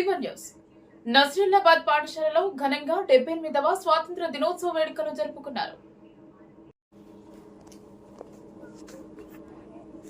వివన్ నజరుల్లాబాద్ పాఠశాలలో ఘనంగా డెబ్బై ఎనిమిదవ స్వాతంత్ర దినోత్సవ వేడుకలు జరుపుకున్నారు.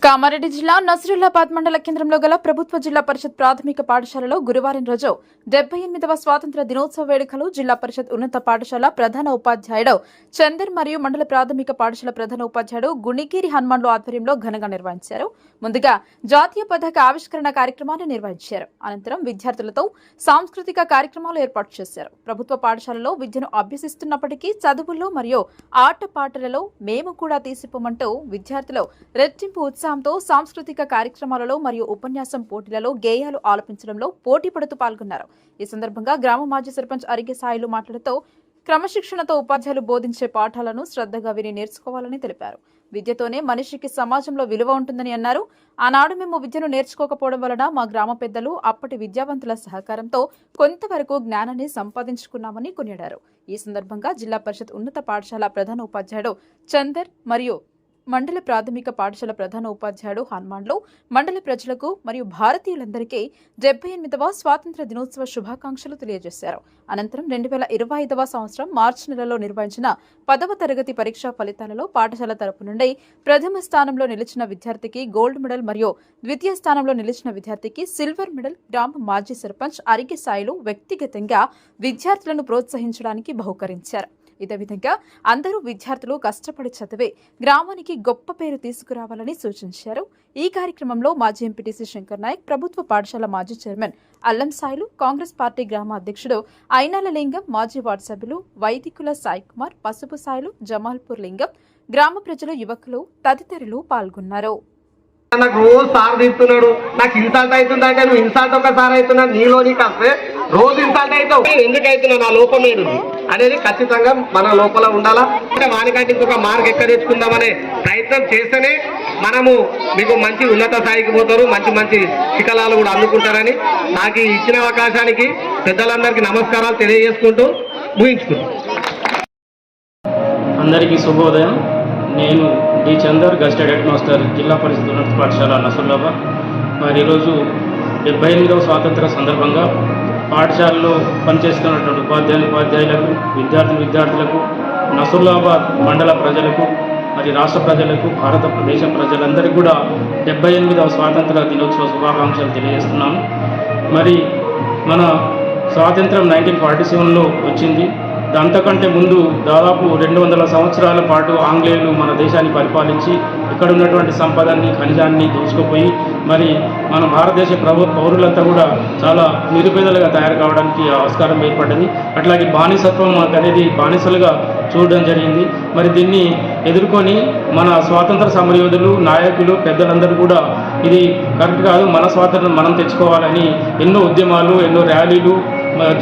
కామారెడ్డి జిల్లా నస్రుల్లాబాద్ మండల కేంద్రంలో గల ప్రభుత్వ జిల్లా పరిషత్ ప్రాథమిక పాఠశాలలో గురువారం రోజు డెబ్బై ఎనిమిదవ స్వాతంత్ర దినోత్సవ వేడుకలు జిల్లా పరిషత్ ఉన్నత పాఠశాల ప్రధాన ఉపాధ్యాయుడు చందర్ మరియు మండల ప్రాథమిక పాఠశాల ప్రధాన ఉపాధ్యాయుడు గుణిగిరి హనుమాన్లు ఆధ్వర్యంలో ఘనంగా నిర్వహించారు. ముందుగా జాతీయ పతాక ఆవిష్కరణ కార్యక్రమాన్ని నిర్వహించారు. అనంతరం విద్యార్థులతో సాంస్కృతిక కార్యక్రమాలు ఏర్పాటు చేశారు. ప్రభుత్వ పాఠశాలలో విద్యను అభ్యసిస్తున్నప్పటికీ చదువుల్లో మరియు ఆటపాటలలో మేము కూడా తీసిపోమంటూ విద్యార్థులు రెట్టింపు ఉత్సాహంతో సాంస్కృతిక కార్యక్రమాలలో మరియు ఉపన్యాసం పోటీలలో గేయాలు ఆలపించడంలో పోటీ పడుతూ పాల్గొన్నారు. ఈ సందర్భంగా గ్రామ మాజీ సర్పంచ్ అరిగే సాయిలు మాట్లాడుతూ క్రమశిక్షణతో ఉపాధ్యాయులు బోధించే పాఠాలను శ్రద్ధగా విని నేర్చుకోవాలని తెలిపారు. విద్యతోనే మనిషికి సమాజంలో విలువ ఉంటుందని అన్నారు. ఆనాడు మేము విద్యను నేర్చుకోకపోవడం వలన మా గ్రామ పెద్దలు అప్పటి విద్యావంతుల సహకారంతో కొంతవరకు జ్ఞానాన్ని సంపాదించుకున్నామని కొనియాడారు. ఈ సందర్భంగా జిల్లా పరిషత్ ఉన్నత పాఠశాల ప్రధాన ఉపాధ్యాయుడు చందర్ మరియు మండల ప్రాథమిక పాఠశాల ప్రధాన ఉపాధ్యాయుడు హనుమాన్లు మండల ప్రజలకు మరియు భారతీయులందరికీ డెబ్బై ఎనిమిదవ స్వాతంత్ర దినోత్సవ శుభాకాంక్షలు తెలియజేశారు. అనంతరం రెండు వేల ఇరవై ఐదవ సంవత్సరం మార్చి నెలలో నిర్వహించిన పదవ తరగతి పరీక్షా ఫలితాలలో పాఠశాల తరపు నుండి ప్రథమ స్థానంలో నిలిచిన విద్యార్థికి గోల్డ్ మెడల్ మరియు ద్వితీయ స్థానంలో నిలిచిన విద్యార్థికి సిల్వర్ మెడల్ గ్రామ మాజీ సర్పంచ్ అరిగి సాయిలు వ్యక్తిగతంగా విద్యార్థులను ప్రోత్సహించడానికి బహుకరించారు. ఇదే విధంగా అందరూ విద్యార్థులు కష్టపడి చదివే గ్రామానికి గొప్ప పేరు తీసుకురావాలని సూచించారు. ఈ కార్యక్రమంలో మాజీ ఎంపీటీసీ శంకర్ నాయక్ ప్రభుత్వ పాఠశాల మాజీ చైర్మన్ అల్లం సాయిలు కాంగ్రెస్ పార్టీ గ్రామ అధ్యక్షుడు అయినాల లింగం మాజీ వార్డు సభ్యులు వైదికుల సాయి కుమార్ పసుపు సాయిలు జమాల్పూర్ లింగం గ్రామ ప్రజలు యువకులు తదితరులు పాల్గొన్నారు. నాకు రోజు సార్ తీస్తున్నాడు. నాకు ఇన్సల్ట్ అవుతుందంటే నువ్వు ఇన్సల్ట్ ఒకసారి అవుతున్నా నీలో నీకు వస్తే రోజు ఇన్సల్ట్ అవుతావు. ఎందుకు అవుతున్నా నా లోపం ఏది అనేది ఖచ్చితంగా మన లోపల ఉండాలా? అంటే వానికంటే ఇంకొక మార్క్ ఎక్కడ తెచ్చుకుందామనే ప్రయత్నం చేస్తేనే మనము మీకు మంచి ఉన్నత స్థాయికి పోతారు మంచి మంచి శిఖలాలు కూడా అందుకుంటారని నాకు ఈ ఇచ్చిన అవకాశానికి పెద్దలందరికీ నమస్కారాలు తెలియజేసుకుంటూ ముగించుకుంటాం అందరికీ శుభోదయం. నేను D. Chander gazetted head master Zilla Parishad ఉన్నత పాఠశాల నసుల్లాబాద్ మరి ఈరోజు డెబ్బై ఎనిమిదవ స్వాతంత్ర సందర్భంగా పాఠశాలలో పనిచేస్తున్నటువంటి ఉపాధ్యాయులు ఉపాధ్యాయులకు విద్యార్థి విద్యార్థులకు నసుల్లాబాద్ మండల ప్రజలకు మరి రాష్ట్ర ప్రజలకు భారతదేశ ప్రజలందరికీ కూడా డెబ్బై ఎనిమిదవ స్వాతంత్ర దినోత్సవ శుభాకాంక్షలు తెలియజేస్తున్నాను. మరి మన స్వాతంత్రం నైన్టీన్ ఫార్టీ సెవెన్లో వచ్చింది. అంతకంటే ముందు దాదాపు రెండు వందల సంవత్సరాల పాటు ఆంగ్లేయులు మన దేశాన్ని పరిపాలించి ఇక్కడ ఉన్నటువంటి సంపదన్ని ఖనిజాన్ని దోచుకుపోయి మరి మన భారతదేశ ప్రభు పౌరులంతా కూడా చాలా నిరుపేదలుగా తయారు కావడానికి ఆస్కారం ఏర్పడింది. అట్లాగే బానిసత్వం మనకు అనేది బానిసలుగా చూడడం జరిగింది. మరి దీన్ని ఎదుర్కొని మన స్వాతంత్ర సమరయోధులు నాయకులు పెద్దలందరూ కూడా ఇది కరెక్ట్ కాదు మన స్వాతంత్రం మనం తెచ్చుకోవాలని ఎన్నో ఉద్యమాలు ఎన్నో ర్యాలీలు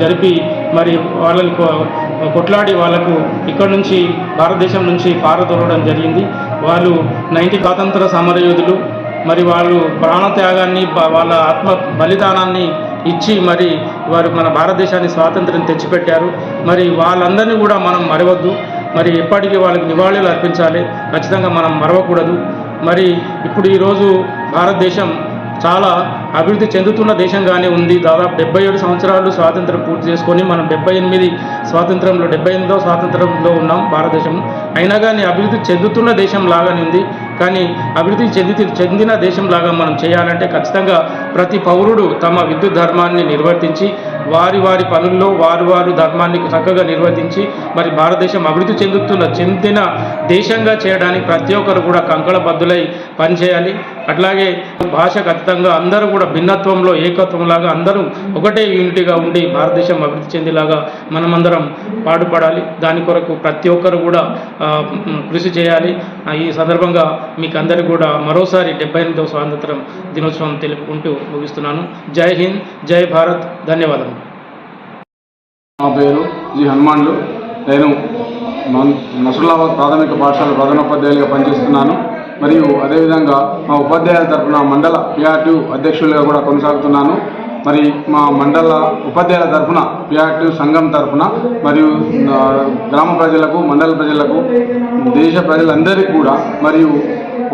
జరిపి మరి వాళ్ళని కొట్లాడి వాళ్ళకు ఇక్కడ నుంచి భారతదేశం నుంచి పారదోలడం జరిగింది. వాళ్ళు నైన్టీ స్వాతంత్ర సమరయోధులు మరి వాళ్ళు ప్రాణత్యాగాన్ని వాళ్ళ ఆత్మ బలిదానాన్ని ఇచ్చి మరి వారు మన భారతదేశాన్ని స్వాతంత్రం తెచ్చిపెట్టారు. మరి వాళ్ళందరినీ కూడా మనం మరవద్దు. మరి ఎప్పటికీ వాళ్ళకి నివాళులు అర్పించాలి. ఖచ్చితంగా మనం మరవకూడదు. మరి ఇప్పుడు ఈరోజు భారతదేశం చాలా అభివృద్ధి చెందుతున్న దేశంగానే ఉంది. దాదాపు డెబ్బై ఏడు సంవత్సరాలు స్వాతంత్రం పూర్తి చేసుకొని మనం డెబ్బై ఎనిమిది స్వాతంత్రంలో డెబ్బై ఎనిమిదో స్వాతంత్రంలో ఉన్నాం భారతదేశం. అయినా కానీ అభివృద్ధి చెందుతున్న దేశం లాగానే ఉంది. కానీ అభివృద్ధి చెంది చెందిన దేశంలాగా మనం చేయాలంటే ఖచ్చితంగా ప్రతి పౌరుడు తమ విద్యుత్ ధర్మాన్ని నిర్వర్తించి వారి వారి పనుల్లో వారు వారు ధర్మాన్ని చక్కగా నిర్వర్తించి మరి భారతదేశం అభివృద్ధి చెందుతున్న చెందిన దేశంగా చేయడానికి ప్రతి ఒక్కరు కూడా కంకణబద్దులై పనిచేయాలి. అట్లాగే భాష ఖచ్చితంగా అందరూ కూడా భిన్నత్వంలో ఏకత్వంలాగా అందరూ ఒకటే యూనిటీగా ఉండి భారతదేశం అభివృద్ధి చెందేలాగా మనమందరం పాటుపడాలి. దాని కొరకు ప్రతి ఒక్కరు కూడా కృషి చేయాలి. ఈ సందర్భంగా మీకు అందరికీ కూడా మరోసారి డెబ్బై ఎనిమిదవ స్వాతంత్రం దినోత్సవం తెలుపుకుంటూ ముగిస్తున్నాను. జై హింద్ జై భారత్. ధన్యవాదాలు నా పేరు జి హనుమాన్లు. నేను మన్- నసులాబాద్ ప్రాథమిక పాఠశాల ప్రధానోపాధ్యాయులుగా పనిచేస్తున్నాను. మరియు అదేవిధంగా మా ఉపాధ్యాయుల తరఫున మండల పిఆర్టీ అధ్యక్షులుగా కూడా కొనసాగుతున్నాను. మరి మా మండల ఉపాధ్యాయుల తరఫున పిఆర్టీ సంఘం తరఫున మరియు గ్రామ ప్రజలకు మండల ప్రజలకు దేశ ప్రజలందరికీ కూడా మరియు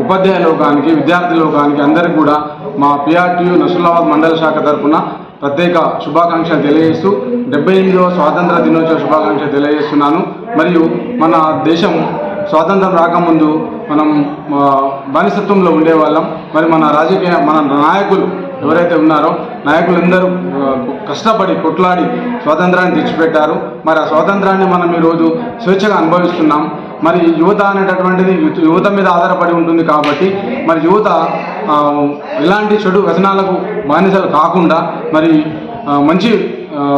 ఉపాధ్యాయ లోకానికి విద్యార్థి లోకానికి అందరికీ కూడా మా పిఆర్టీయు నసులాబాద్ మండల శాఖ తరఫున ప్రత్యేక శుభాకాంక్షలు తెలియజేస్తూ డెబ్బై ఎనిమిదవ స్వాతంత్ర దినోత్సవ శుభాకాంక్షలు తెలియజేస్తున్నాను. మరియు మన దేశం స్వాతంత్రం రాకముందు మనం బానిసత్వంలో ఉండేవాళ్ళం. మరి మన రాజకీయ మన నాయకులు ఎవరైతే ఉన్నారో నాయకులందరూ కష్టపడి కొట్లాడి స్వాతంత్రాన్ని తెచ్చిపెట్టారు. మరి ఆ స్వాతంత్రాన్ని మనం ఈరోజు స్వేచ్ఛగా అనుభవిస్తున్నాం. మరి యువత అనేటటువంటిది యువత మీద ఆధారపడి ఉంటుంది కాబట్టి మరి యువత ఎలాంటి చెడు వ్యసనాలకు బానిసలు కాకుండా మరి మంచి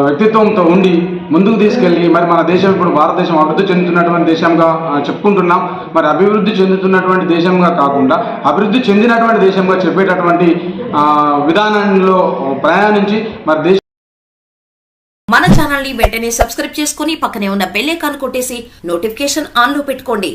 వ్యక్తిత్వంతో ఉండి ముందుకు తీసుకెళ్ళి మరి మన దేశం ఇప్పుడు భారతదేశం అభివృద్ధి చెందుతున్నటువంటి దేశంగా చెప్పుకుంటున్నాం. మరి అభివృద్ధి చెందుతున్నటువంటి దేశంగా కాకుండా అభివృద్ధి చెందినటువంటి దేశంగా చెప్పేటటువంటి విధానంలో ప్రయాణించి మరి దేశ మన ఛానల్ని వెంటనే సబ్స్క్రైబ్ చేసుకుని పక్కనే ఉన్న బెల్ ఐకాన్ కొట్టేసి నోటిఫికేషన్ ఆన్లో పెట్టుకోండి.